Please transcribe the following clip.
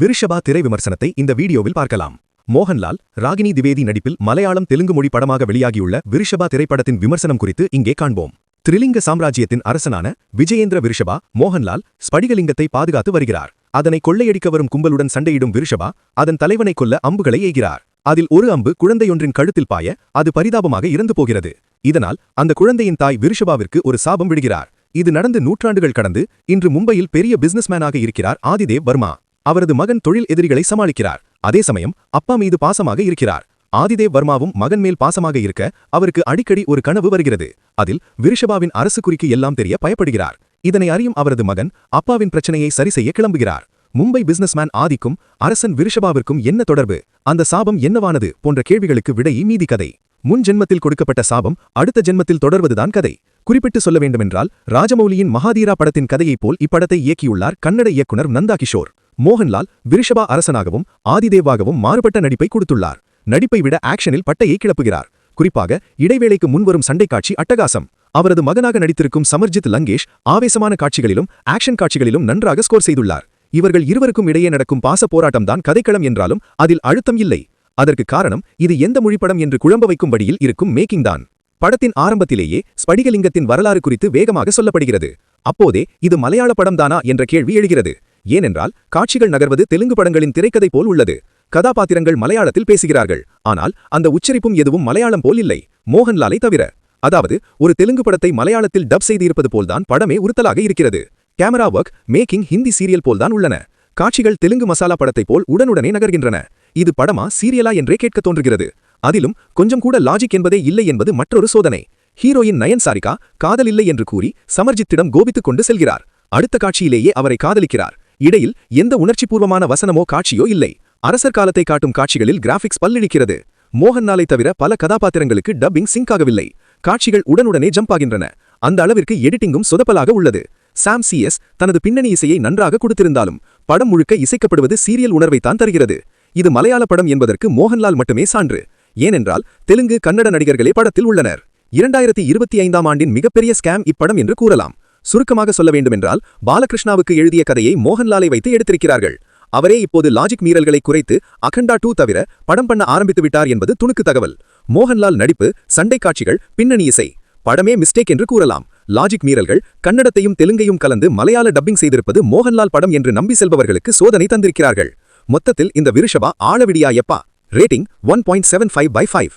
விருஷபா திரை விமர்சனத்தை இந்த வீடியோவில் பார்க்கலாம். மோகன்லால் ராகினி திவேதி நடிப்பில் மலையாளம் தெலுங்கு மொழி படமாக வெளியாகியுள்ள விருஷபா திரைப்படத்தின் விமர்சனம் குறித்து இங்கே காண்போம். திரிலிங்க சாம்ராஜ்யத்தின் அரசனான விஜயேந்திர விருஷபா மோகன்லால் ஸ்படிகலிங்கத்தை பாதுகாத்து வருகிறார். அதனை கொள்ளையடிக்க வரும் கும்பலுடன் சண்டையிடும் விருஷபா அதன் தலைவனை கொல்ல அம்புகளை எய்கிறார். அதில் ஒரு அம்பு குழந்தையொன்றின் கழுத்தில் பாய அது பரிதாபமாக இறந்து போகிறது. இதனால் அந்த குழந்தையின் தாய் விருஷபாவிற்கு ஒரு சாபம் விடுகிறார். இது நடந்து நூற்றாண்டுகள் கடந்து இன்று மும்பையில் பெரிய பிசினஸ்மேனாக இருக்கிறார் ஆதிதேவ் வர்மா. அவரது மகன் தொழில் எதிரிகளை சமாளிக்கிறார். அதே சமயம் அப்பா மீது பாசமாக இருக்கிறார். ஆதிதேவ் வர்மாவும் மகன் மேல் பாசமாக இருக்க அவருக்கு அடிக்கடி ஒரு கனவு வருகிறது. அதில் விருஷபாவின் அரசு குறிக்கு எல்லாம் தெரிய பயப்படுகிறார். இதனை அறியும் அவரது மகன் அப்பாவின் பிரச்சனையை சரி செய்ய கிளம்புகிறார். மும்பை பிசினஸ்மேன் ஆதிக்கும் அரசன் விருஷபாவிற்கும் என்ன தொடர்பு? அந்த சாபம் என்னவானது? போன்ற கேள்விகளுக்கு விடையை மீதி கதை. முன் ஜென்மத்தில் கொடுக்கப்பட்ட சாபம் அடுத்த ஜென்மத்தில் தொடர்வதுதான் கதை. குறிப்பிட்டு சொல்ல வேண்டுமென்றால் ராஜமௌலியின் மகாதீரா படத்தின் கதையைப் போல் இப்படத்தை இயக்கியுள்ளார் கன்னட இயக்குனர் நந்தா கிஷோர் மோகன்லால் விருஷபா அரசனாகவும் ஆதிதேவாகவும் மாறுபட்ட நடிப்பை கொடுத்துள்ளார். நடிப்பை விட ஆக்ஷனில் பட்டையை கிளப்புகிறார். குறிப்பாக இடைவேளைக்கு முன்வரும் சண்டை காட்சி அட்டகாசம். அவரது மகனாக நடித்திருக்கும் சமர்ஜித் லங்கேஷ் ஆவேசமான காட்சிகளிலும் ஆக்ஷன் காட்சிகளிலும் நன்றாக ஸ்கோர் செய்துள்ளார். இவர்கள் இருவருக்கும் இடையே நடக்கும் பாச போராட்டம்தான் கதைக்களம் என்றாலும் அதில் அழுத்தம் இல்லை. அதற்கு காரணம் இது எந்த மொழிப்படம் என்று குழம்ப வைக்கும் வழியில் இருக்கும் மேக்கிங் தான். படத்தின் ஆரம்பத்திலேயே ஸ்படிகலிங்கத்தின் வரலாறு குறித்து வேகமாக சொல்லப்படுகிறது. அப்போதே இது மலையாள படம்தானா என்ற கேள்வி எழுகிறது. ஏனென்றால் காட்சிகள் நகர்வது தெலுங்கு படங்களின் திரைக்கதை போல் உள்ளது. கதாபாத்திரங்கள் மலையாளத்தில் பேசுகிறார்கள். ஆனால் அந்த உச்சரிப்பும் எதுவும் மலையாளம் போல் இல்லை. மோகன்லாலை தவிர. அதாவது ஒரு தெலுங்கு படத்தை மலையாளத்தில் டப் செய்திருப்பது போல்தான் படமே உறுத்தலாக இருக்கிறது. Camera work making Hindi serial போல்தான் உள்ளன. காட்சிகள் தெலுங்கு மசாலா படத்தை போல் உடனுடனே நகர்கின்றன. இது படமா சீரியலா என்றே கேட்க தோன்றுகிறது. அதிலும் கொஞ்சம் கூட லாஜிக் என்பதே இல்லை என்பது மற்றொரு சோதனை. ஹீரோயின் நயன் சாரிகா காதல் இல்லை என்று கூறி சமர்ஜித்திடம் கோபித்துக் கொண்டு செல்கிறார். அடுத்த காட்சியிலேயே அவரை காதலிக்கிறார். இடையில் எந்த உணர்ச்சிபூர்வமான வசனமோ காட்சியோ இல்லை. அரசர் காலத்தை காட்டும் காட்சிகளில் கிராபிக்ஸ் பல்லிழிக்கிறது மோகன்லாலை தவிர பல கதாபாத்திரங்களுக்கு டப்பிங் சிங்க் ஆகவில்லை. காட்சிகள் உடனுடனே ஜம்ப் ஆகின்றன. அந்த அளவிற்கு எடிட்டிங்கும் சொதப்பலாக உள்ளது. சாம் சிஎஸ் தனது பின்னணி இசையை நன்றாக கொடுத்திருந்தாலும் படம் முழுக்க இசைக்கப்படுவது சீரியல் உணர்வைத்தான் தருகிறது. இது மலையாள படம் என்பதற்கு மோகன்லால் மட்டுமே சான்று. ஏனென்றால் தெலுங்கு கன்னட நடிகர்களே படத்தில் உள்ளனர். இரண்டாயிரத்தி இருபத்தி ஐந்தாம் ஆண்டின் மிகப்பெரிய ஸ்கேம் இப்படம் என்று கூறலாம். சுருக்கமாக சொல்ல வேண்டுமென்றால் பாலகிருஷ்ணாவுக்கு எழுதிய கதையை மோகன்லாலை வைத்து எடுத்திருக்கிறார்கள். அவரே இப்போது லாஜிக் மீறல்களை குறைத்து அகண்டா டூ தவிர படம் பண்ண ஆரம்பித்து விட்டார் என்பது துணுக்கு தகவல். மோகன்லால் நடிப்பு சண்டை காட்சிகள் பின்னணி இசை. படமே மிஸ்டேக் என்று கூறலாம். லாஜிக் மீறல்கள் கன்னடத்தையும் தெலுங்கையும் கலந்து மலையாள டப்பிங் செய்திருப்பது மோகன்லால் படம் என்று நம்பி செல்பவர்களுக்கு சோதனை தந்திருக்கிறார்கள். மொத்தத்தில் இந்த விருஷபா ஆழவிடியா எப்பா rating one point seven five by five.